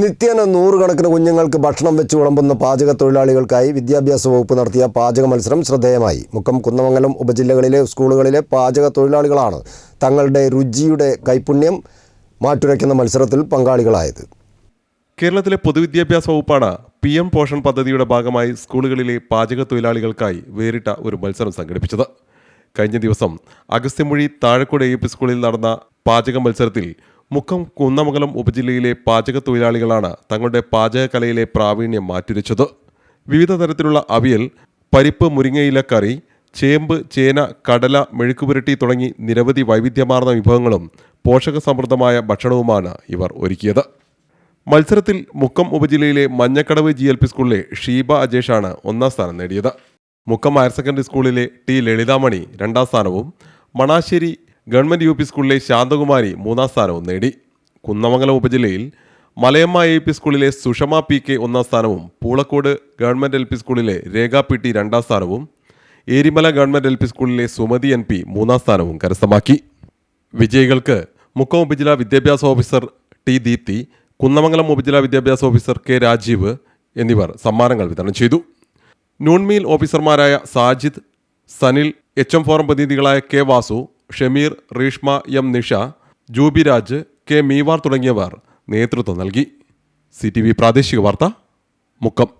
നിത്യേന നൂറുകണക്കിന് കുഞ്ഞുങ്ങൾക്ക് ഭക്ഷണം വെച്ച് വിളമ്പുന്ന പാചക തൊഴിലാളികൾക്കായി വിദ്യാഭ്യാസ വകുപ്പ് നടത്തിയ പാചക മത്സരം ശ്രദ്ധേയമായി. മുക്കം കുന്നമംഗലം ഉപജില്ലകളിലെ സ്കൂളുകളിലെ പാചക തൊഴിലാളികളാണ് തങ്ങളുടെ രുചിയുടെ കൈപുണ്യം മാറ്റുരയ്ക്കുന്ന മത്സരത്തിൽ പങ്കാളികളായത്. കേരളത്തിലെ പൊതുവിദ്യാഭ്യാസ വകുപ്പാണ് പി എം പോഷൺ പദ്ധതിയുടെ ഭാഗമായി സ്കൂളുകളിലെ പാചക തൊഴിലാളികൾക്കായി വേറിട്ട ഒരു മത്സരം സംഘടിപ്പിച്ചത്. കഴിഞ്ഞ ദിവസം അഗസ്ത്യമൊഴി താഴക്കോട് എ പി സ്കൂളിൽ നടന്ന പാചക മത്സരത്തിൽ മുക്കം കുന്നമംഗലം ഉപജില്ലയിലെ പാചക തൊഴിലാളികളാണ് തങ്ങളുടെ പാചകകലയിലെ പ്രാവീണ്യം മാറ്റുരച്ചത് വിവിധ തരത്തിലുള്ള അവിയൽ പരിപ്പ് മുരിങ്ങയില കറി ചേമ്പ് ചേന കടല മെഴുക്കുപുരട്ടി തുടങ്ങി നിരവധി വൈവിധ്യമാർന്ന വിഭവങ്ങളും പോഷക സമൃദ്ധമായ ഭക്ഷണവുമാണ് ഇവർ ഒരുക്കിയത്. മത്സരത്തിൽ മുക്കം ഉപജില്ലയിലെ മഞ്ഞക്കടവ് ജി എൽ പി സ്കൂളിലെ ഷീബ അജേഷാണ് ഒന്നാം സ്ഥാനം നേടിയത്. മുക്കം ഹയർ സെക്കൻഡറി സ്കൂളിലെ ടി ലളിതാമണി രണ്ടാം സ്ഥാനവും മണാശ്ശേരി ഗവൺമെന്റ് യു പി സ്കൂളിലെ ശാന്തകുമാരി മൂന്നാം സ്ഥാനവും നേടി. കുന്നമംഗലം ഉപജില്ലയിൽ മലയമ്മ എ പി സ്കൂളിലെ സുഷമ പി കെ ഒന്നാം സ്ഥാനവും പൂളക്കോട് ഗവൺമെന്റ് എൽ പി സ്കൂളിലെ രേഖ പി ടി രണ്ടാം സ്ഥാനവും ഏരിമല ഗവൺമെന്റ് എൽ പി സ്കൂളിലെ സുമതി എൻ പി മൂന്നാം സ്ഥാനവും കരസ്ഥമാക്കി. വിജയികൾക്ക് മുക്കം ഉപജില്ലാ വിദ്യാഭ്യാസ ഓഫീസർ ടി ദീപ്തി കുന്നമംഗലം ഉപജില്ലാ വിദ്യാഭ്യാസ ഓഫീസർ കെ രാജീവ് എന്നിവർ സമ്മാനങ്ങൾ വിതരണം ചെയ്തു. നൂൺമീൽ ഓഫീസർമാരായ Sajid Sanil H M forum പ്രതിനിധികളായ K Vasu Shameer Reeshma M Nisha Jubiraj K Meevar തുടങ്ങിയവർ നേതൃത്വം നൽകി. സി ടി വി പ്രാദേശിക വാർത്ത മുക്കം.